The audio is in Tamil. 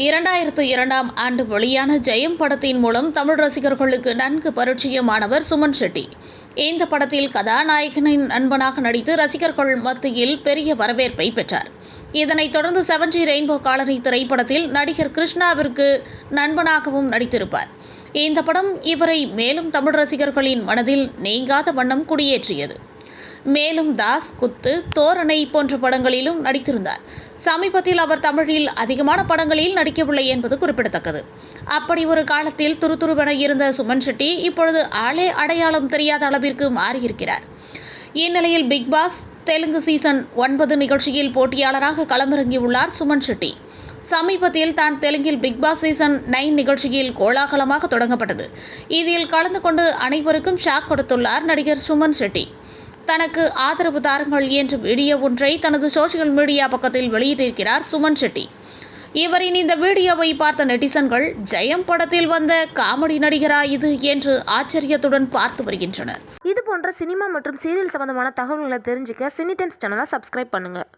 இரண்டாயிரத்து இரண்டாம் ஆண்டு வெளியான ஜெயம் படத்தின் மூலம் தமிழ் ரசிகர்களுக்கு நன்கு பரிச்சயமானவர் சுமன் ஷெட்டி. இந்த படத்தில் கதாநாயகனின் நண்பனாக நடித்து ரசிகர்கள் மத்தியில் பெரிய வரவேற்பை பெற்றார். இதனைத் தொடர்ந்து செவன்ஜி ரெயின்போ காலனி திரைப்படத்தில் நடிகர் கிருஷ்ணாவிற்கு நண்பனாகவும் நடித்திருப்பார். இந்த படம் இவரை மேலும் தமிழ் ரசிகர்களின் மனதில் நீங்காத வண்ணம் குடியேற்றியது. மேலும் தாஸ் குத்து தோரணை போன்ற படங்களிலும் நடித்திருந்தார். சமீபத்தில் அவர் தமிழில் அதிகமான படங்களில் நடிக்கவில்லை என்பது குறிப்பிடத்தக்கது. அப்படி ஒரு காலத்தில் துருதுருவென இருந்த சுமன் ஷெட்டி இப்பொழுது ஆளே அடையாளம் தெரியாத அளவிற்கு மாறியிருக்கிறார். இந்நிலையில் பிக் பாஸ் தெலுங்கு சீசன் ஒன்பது நிகழ்ச்சியில் போட்டியாளராக களமிறங்கியுள்ளார் சுமன் ஷெட்டி. சமீபத்தில் தான் தெலுங்கில் பிக் பாஸ் சீசன் நைன் நிகழ்ச்சியில் கோலாகலமாக தொடங்கப்பட்டது. இதில் கலந்து கொண்டு அனைவருக்கும் ஷாக் கொடுத்துள்ளார் நடிகர் சுமன் ஷெட்டி. தனக்கு ஆதரவு தாருங்கள் என்ற வீடியோ ஒன்றை தனது சோஷியல் மீடியா பக்கத்தில் வெளியிட்டிருக்கிறார் சுமன் ஷெட்டி. இவரின் இந்த வீடியோவை பார்த்த நெட்டிசன்கள் ஜெயம் படத்தில் வந்த காமெடி நடிகரா இது? என்று ஆச்சரியத்துடன் பார்த்து வருகின்றனர். இது போன்ற சினிமா மற்றும் சீரியல் சம்பந்தமான தகவல்களை தெரிஞ்சுக்க சினி டைம்ஸ் சேனலை சப்ஸ்கிரைப் பண்ணுங்கள்